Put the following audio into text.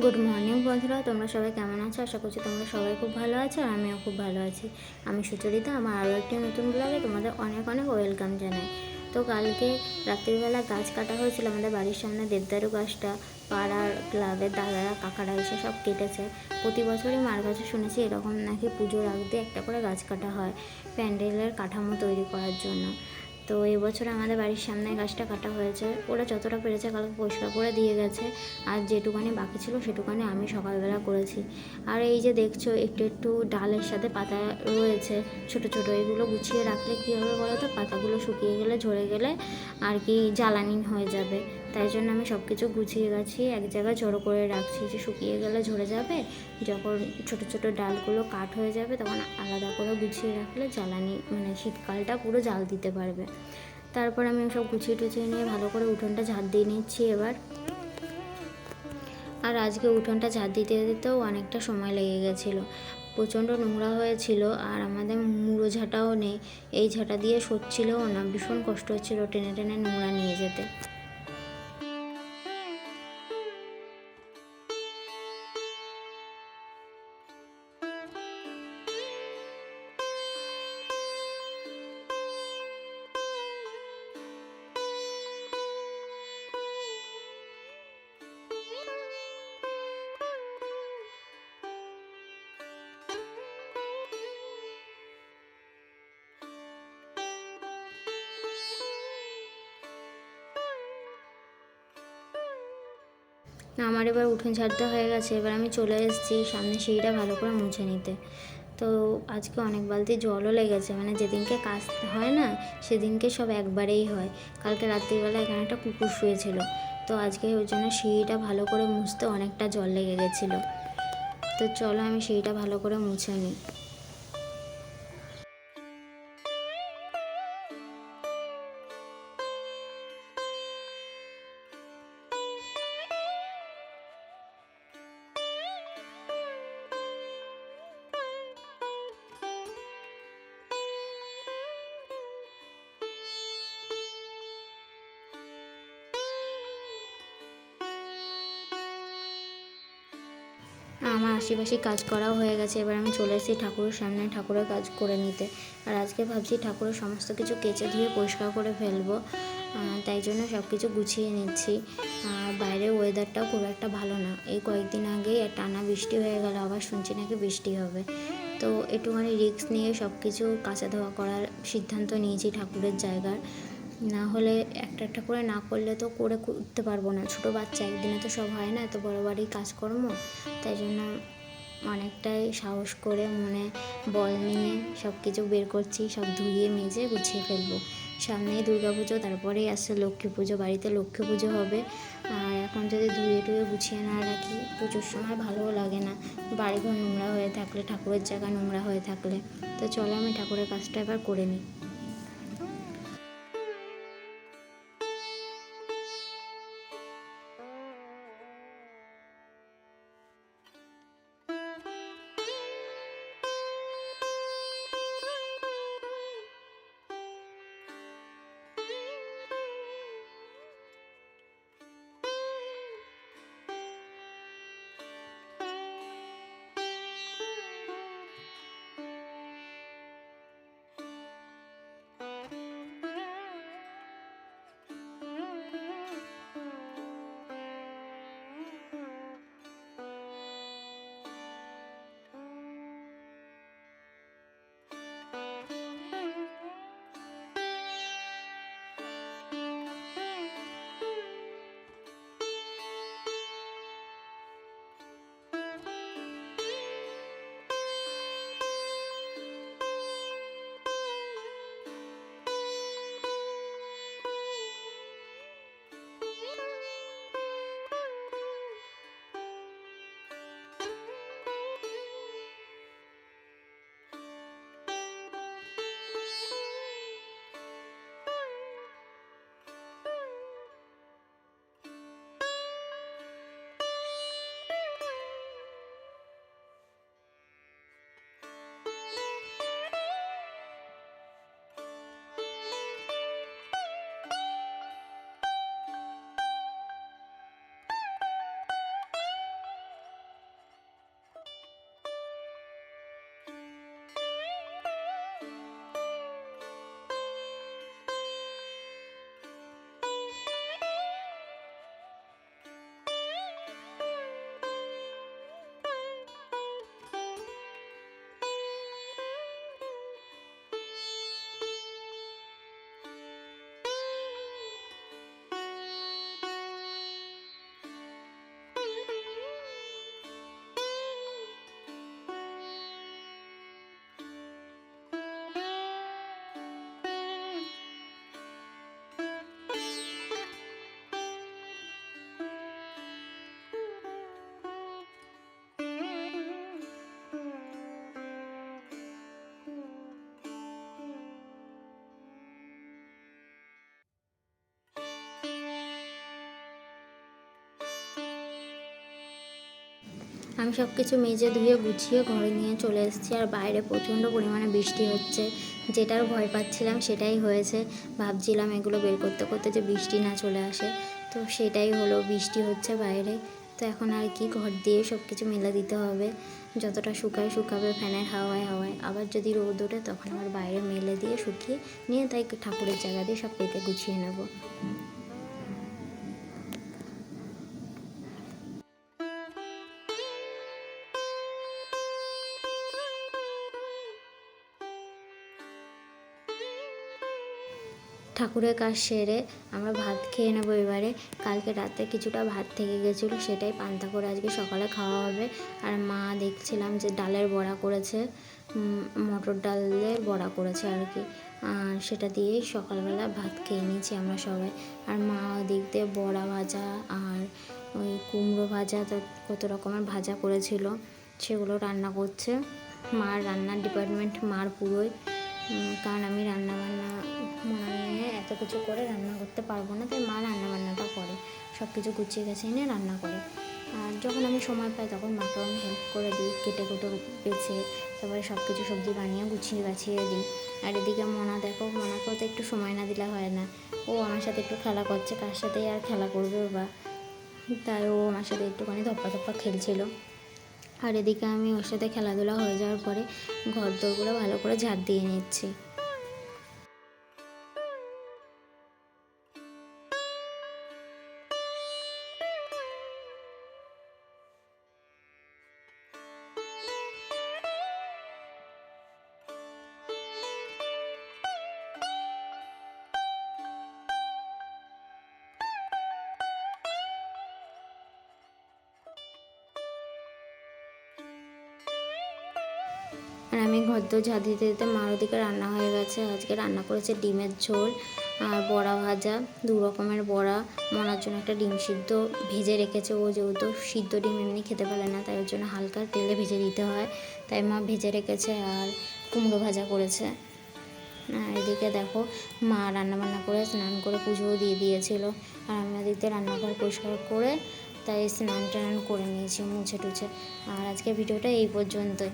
Good morning বন্ধুরা। তোমরা সবাই কেমন আছো? আশা করছি তোমরা সবাই খুব ভালো আছো আর আমিও খুব ভালো আছি। আমি সুচরিতা, আমার আরও একটি নতুন ব্লগে তোমাদের অনেক অনেক ওয়েলকাম জানাই। তো কালকে রাত্রিবেলা গাছ কাটা হয়েছিল, আমাদের বাড়ির সামনে দেবদারু গাছটা, পাড়ার ক্লাবের দাদারা, কাকারা এসে সব কেটেছে। প্রতি বছরই মার কাছে শুনেছি এরকম নাকি পুজোর আগ একটা করে গাছ কাটা হয়, প্যান্ডেলের কাঠামো তৈরি করার জন্য। তো এবছর আমাদের বাড়ির সামনে গাছটা কাটা হয়েছে। ওরা যতটা পেরেছে কালকে পরিষ্কার করে দিয়ে গেছে। আর যেটুকানি বাকি ছিল সেটুকানি আমি সকালবেলা করেছি। আর এই যে দেখছ, একটু একটু ডালের সাথে পাতা রয়েছে। ছোট ছোট এগুলো গুছিয়ে রাখলে কী হবে বলো তো? পাতাগুলো শুকিয়ে গেলে, ঝরে গেলে আর কি জ্বালানি হয়ে যাবে। তাই জন্য আমি সব কিছু গুছিয়ে গাছিয়ে এক জায়গায় জড়ো করে রাখছি যে শুকিয়ে গেলে ঝরে যাবে। যখন ছোট ছোট ডালগুলো কাট হয়ে যাবে তখন আলাদা করে গুছিয়ে রাখলে জ্বালানি মানে শীতকালটা পুরো জাল দিতে পারবে। তারপর আমি সব গুছিয়ে টুছিয়ে নিয়ে ভালো করে উঠোনটা ঝাড় দিয়ে নিচ্ছি এবার। আর আজকে উঠোনটা ঝাড় দিতে দিতেও অনেকটা সময় লেগে গেছিল। প্রচণ্ড নোংরা হয়েছিল আর আমাদের মুড়ো ঝাঁটাও নেই। এই ঝাঁটা দিয়ে সচ্ছিলও না, ভীষণ কষ্ট হচ্ছিল টেনে টেনে নোংরা নিয়ে যেতে। আমার এবার উঠোন ঝাড়তে হয়ে গেছে, এবার আমি চলে এসেছি সামনে সিঁড়িটা ভালো করে মুছে নিতে। তো আজকে অনেক বালতি জলও লেগেছে মানে যেদিনকে কাজ হয় না, সেদিনকে সব একবারেই হয়। কালকে রাত্রিবেলা এখানে একটা কুকুর শুয়েছিল, তো আজকে ওই জন্য সিঁড়িটা ভালো করে মুছতে অনেকটা জল লেগে গেছিল। তো চলো আমি সিঁড়িটা ভালো করে মুছে নিই। আমার আশেপাশে কাজ করাও হয়ে গেছে। এবার আমি চলে এসেছি ঠাকুরের সামনে ঠাকুরের কাজ করে নিতে। আর আজকে ভাবছি ঠাকুরের সমস্ত কিছু কেচে ধুয়ে পরিষ্কার করে ফেলব। তাই জন্য সব কিছু গুছিয়ে নিচ্ছি। আর বাইরের ওয়েদারটাও খুব একটা ভালো না। এই কয়েকদিন আগেই টানা বৃষ্টি হয়ে গেল, আবার শুনছি নাকি বৃষ্টি হবে। তো একটুখানি রিস্ক নিয়ে সব কিছু কাঁচা ধোয়া করার সিদ্ধান্ত নিয়েছি ঠাকুরের জায়গার। না হলে একটা একটা করে না করলে তো করে করতে পারব না। ছোটো বাচ্চা, একদিনে তো সব হয় না, এত বড় বাড়ি কাজকর্ম। তাই জন্য অনেকটাই সাহস করে, মনে বল নিয়ে সব কিছু বের করছি, সব ধুয়ে, মেজে, গুছিয়ে ফেলব। সামনেই দুর্গা পুজো, তারপরেই আসছে লক্ষ্মী পুজো। বাড়িতে লক্ষ্মী পুজো হবে। আর এখন যদি ধুয়ে টুয়ে গুছিয়ে না রাখি, পুজোর সময় ভালোও লাগে না। বাড়িঘর নোংরা হয়ে থাকলে, ঠাকুরের জায়গা নোংরা হয়ে থাকলে। তো চলো আমি ঠাকুরের কাজটা এবার করে নিই। আমি সব কিছু মেজে ধুয়ে গুছিয়ে ঘরে নিয়ে চলে এসেছি। আর বাইরে প্রচণ্ড পরিমাণে বৃষ্টি হচ্ছে। যেটার ভয় পাচ্ছিলাম সেটাই হয়েছে। ভাবছিলাম এগুলো বের করতে করতে যে বৃষ্টি না চলে আসে। তো সেটাই হলো, বৃষ্টি হচ্ছে বাইরে। তো এখন আর কি ঘর দিয়ে সব কিছু মেলে দিতে হবে। যতটা শুকায় শুকাবে ফ্যানের হাওয়ায় হাওয়ায়। আবার যদি রোদ ওঠে তখন আবার বাইরে মেলে দিয়ে শুকিয়ে নিয়ে তাই ঠাকুরের জায়গা দিয়ে সব পেতে গুছিয়ে নেব। ঠাকুরের কাজ সেরে আমরা ভাত খেয়ে নেব এবারে। কালকে রাতে কিছুটা ভাত থেকে গেছিল, সেটাই পান্তা করে আজকে সকালে খাওয়া হবে। আর মা দেখছিলাম যে ডালের বড়া করেছে মটর ডালের বড়া করেছে আর কি। আর সেটা দিয়েই সকালবেলা ভাত খেয়ে নিয়েছি আমরা সবাই। আর মা দিক দিয়ে বড়া ভাজা আর ওই কুমড়ো ভাজা কত রকমের ভাজা করেছিল, সেগুলো রান্না করছে। মার রান্নার ডিপার্টমেন্ট মার পুরোই। কারণ আমি রান্না বান্না মা নিয়ে এত কিছু করে রান্না করতে পারব না, তাই মা রান্না বান্নাটা করে। সব কিছু গুছিয়ে গেছে নিয়ে রান্না করে। আর যখন আমি সময় পাই, তখন মাকে আমি হেল্প করে দিই, কেটে কুটে বেছে, তারপরে সব কিছু সবজি বানিয়ে গুছিয়ে গাছিয়ে দিই। আর এদিকে মনা, দেখো, মনাকেও তো একটু সময় না দিলে হয় না। ও আমার সাথে একটু খেলা করছে, কার সাথেই আর খেলা করবে বা তাই ও আমার সাথে একটুখানি ধপ্পা ধপ্পা খেলছিল। আর এদিকে আমি ওর সাথে খেলাধুলা হয়ে যাওয়ার পরে ঘর দৌড়গুলো ভালো করে ঝাড় দিয়ে নিচ্ছি। আর আমি ঘর দোর ঝাঁট দিতে দিতে মার ওদিকে রান্না হয়ে গেছে। আজকে রান্না করেছে ডিমের ঝোল আর বড়া ভাজা, দু রকমের বড়া। মনার জন্য একটা ডিম সিদ্ধ ভেজে রেখেছে। ও যেহেতু সিদ্ধ ডিম এমনি খেতে পারে না, তাই ওর জন্য হালকা তেলে ভেজে দিতে হয়। তাই মা ভেজে রেখেছে আর কুমড়ো ভাজা করেছে। আর এদিকে দেখো মা রান্না বান্না করে স্নান করে পুজোও দিয়ে দিয়েছিল। আর আমি ওদিকে রান্নাঘর পরিষ্কার করে তাই স্নান টান করে নিয়েছি, মুছে টুছে। আর আজকে ভিডিওটা এই পর্যন্তই।